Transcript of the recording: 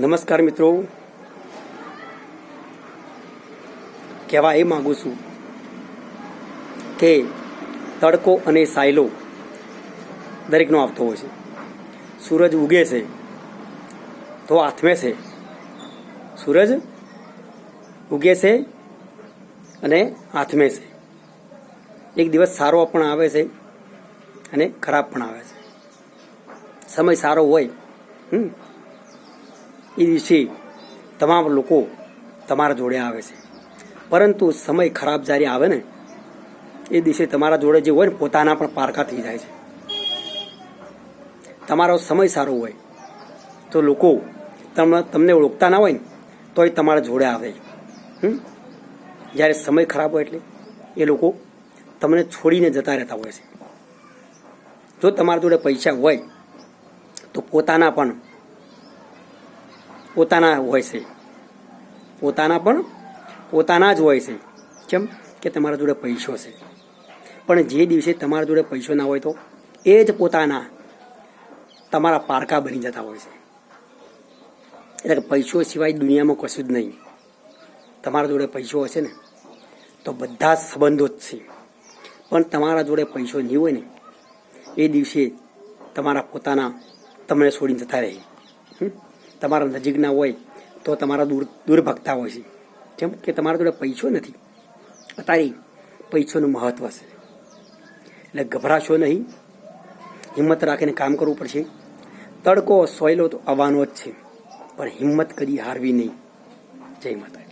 નમસ્કાર મિત્રો. કહેવા એ માગું છું કે તડકો અને સાયલો દરેકનો આવતો હોય છે. સૂરજ ઉગે છે તો આથમે છે. સૂરજ ઉગે છે અને આથમે છે. એક દિવસ સારો પણ આવે છે અને ખરાબ પણ આવે છે. સમય સારો હોય, હમ એ દિવસે તમામ લોકો તમારા જોડે આવે છે. પરંતુ સમય ખરાબ જ્યારે આવે ને, એ દિવસે તમારા જોડે જે હોય ને, પોતાના પણ પારકા થઈ જાય છે. તમારો સમય સારો હોય, તો લોકો તમને તમને ઓળખતા ના હોય ને, તોય તમારા જોડે આવે જ્યારે સમય ખરાબ હોય એટલે એ લોકો તમને છોડીને જતા રહેતા હોય છે. જો તમારા જોડે પૈસા હોય, તો પોતાના પણ પોતાના હોય છે. પોતાના પણ પોતાના જ હોય છે. કેમ? કે તમારા જોડે પૈસો છે. પણ જે દિવસે તમારા જોડે પૈસો ના હોય તો એ જ પોતાના તમારા પારકા બની જતા હોય છે. એટલે પૈસો સિવાય દુનિયામાં કશું જ નહીં. તમારા જોડે પૈસો હશે ને, તો બધા સંબંધો જ છે. પણ તમારા જોડે પૈસો નહીં હોય ને, એ દિવસે તમારા પોતાના તમને છોડીને જતા રહે? તમારા નજીકના હોય તો તમારા દૂર દૂર ભગતા હોય છે. કેમ કે તમારા જોડે પૈસો નથી. અત્યારે પૈસોનું મહત્વ છે. એટલે ગભરાશો નહીં. હિંમત રાખીને કામ કરવું પડશે. તડકો સોયલો તો આવવાનો જ છે. પણ હિંમત કદી હારવી નહીં. જય માતા